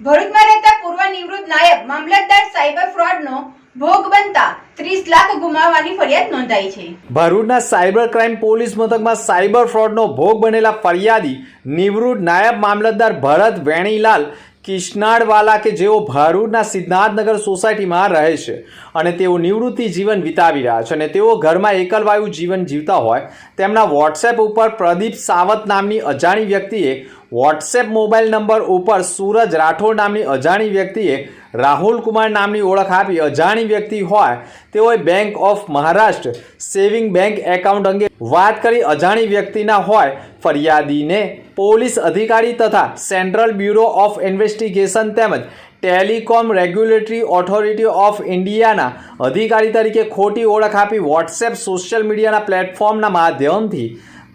ભરૂચમાં રહેતા પૂર્વ નિવૃત્ત નાયબ મામલતદાર સાયબર ફ્રોડનો ભોગ બનતા ત્રીસ લાખ ગુમાવવાની ફરિયાદ નોંધાઈ છે. ભરૂચના સાયબર ક્રાઇમ પોલીસ મથકમાં સાયબર ફ્રોડનો ભોગ બનેલા ફરિયાદી નિવૃત્ત નાયબ મામલતદાર ભરત વેણીલાલ કિષ્નાડવાલા કે જેઓ ભરૂચના સિદ્ધાર્થનગર સોસાયટીમાં રહે છે અને તેઓ નિવૃત્તિ જીવન વિતાવી રહ્યા છે અને તેઓ ઘરમાં એકલવાયુ જીવન જીવતા હોય તેમના વોટ્સએપ ઉપર પ્રદીપ સાવત નામની અજાણી વ્યક્તિએ વોટ્સએપ મોબાઈલ નંબર ઉપર સૂરજ રાઠોડ નામની અજાણી વ્યક્તિએ રાહુલ કુમાર નામની ઓળખ આપી. અજાણી વ્યક્તિ હોય તેઓએ bank of Maharashtra saving bank account અંગે વાત કરી. અજાણી વ્યક્તિના હોય ફરિયાદીને પોલીસ અધિકારી તથા સેન્ટ્રલ બ્યુરો ઓફ ઇન્વેસ્ટિગેશન તેમજ ટેલિકોમ રેગ્યુલેટરી ઓથોરિટી ઓફ ઇન્ડિયાના અધિકારી તરીકે ખોટી ઓળખ આપી. વોટ્સએપ સોશિયલ મીડિયાના પ્લેટફોર્મના માધ્યમથી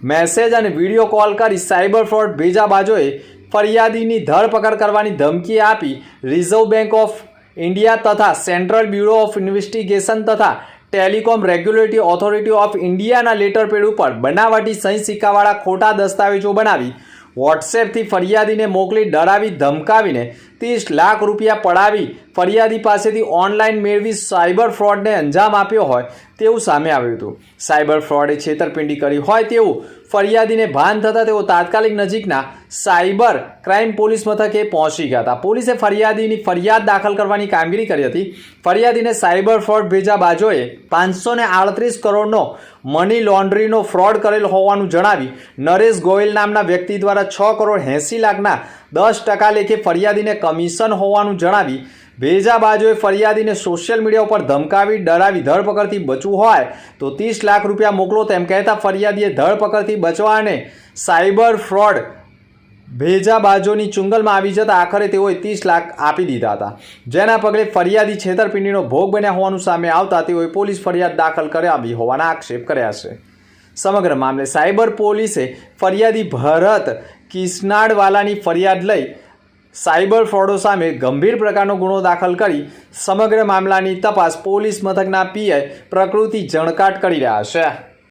મેસેજ અને વીડિયો કોલ કરી સાયબર ફ્રોડ ભેજાબાજોએ ફરિયાદીની ધરપકડ કરવાની ધમકી આપી રિઝર્વ બેંક ઓફ ઇન્ડિયા તથા સેન્ટ્રલ બ્યુરો ઓફ ઇન્વેસ્ટિગેશન તથા ટેલિકોમ રેગ્યુલેટરી ઓથોરિટી ઓફ ઇન્ડિયાના લેટર પેડ ઉપર બનાવટી સહી સિક્કાવાળા ખોટા દસ્તાવેજો બનાવી વોટ્સએપથી ફરિયાદીને મોકલી ડરાવી ધમકાવીને ત્રીસ લાખ રૂપિયા પડાવી ફરિયાદી પાસેથી ઓનલાઈન મેળવી સાયબર ફ્રોડને અંજામ આપ્યો હોય તેવું સામે આવ્યું હતું. સાયબર ફ્રોડે છેતરપિંડી કરી હોય તેવું ફરિયાદીને ભાન થતાં તેઓ તાત્કાલિક નજીકના સાયબર ક્રાઇમ પોલીસ મથકે પહોંચી ગયા હતા. પોલીસે ફરિયાદીની ફરિયાદ દાખલ કરવાની કામગીરી કરી હતી. ફરિયાદીને સાયબર ફ્રોડ ભેજા બાજોએ પાંચસો આડત્રીસ કરોડનો મની લોન્ડ્રીનો ફ્રોડ કરેલ હોવાનું જણાવી નરેશ ગોયલ નામના વ્યક્તિ દ્વારા છ કરોડ એંસી લાખના દસ ટકા લેખે ફરિયાદીને કમિશન હોવાનું જણાવી ભેજા બાજુએ ફરિયાદીને સોશિયલ મીડિયા ઉપર ધમકાવી, ડરાવી, ધરપકડથી બચવું હોય તો ત્રીસ લાખ રૂપિયા મોકલો તેમ કહેતા ફરિયાદીએ ધરપકડથી બચવા અને સાયબર ફ્રોડ ભેજા બાજોની ચુંગલમાં આવી જતા આખરે તેઓએ ત્રીસ લાખ આપી દીધા હતા. જેના પગલે ફરિયાદી છેતરપિંડીનો ભોગ બન્યા હોવાનું સામે આવતા તેઓએ પોલીસ ફરિયાદ દાખલ કરાવી હોવાના આક્ષેપ કર્યા છે. સમગ્ર મામલે સાયબર પોલીસે ફરિયાદી ભરત કિસનાડવાલાની ફરિયાદ લઈ સાયબર ફ્રોડો સામે ગંભીર પ્રકારનો ગુનો દાખલ કરી સમગ્ર મામલાની તપાસ પોલીસ મથકના પીઆઈ પ્રકૃતિ જણકાટ કરી રહ્યા છે.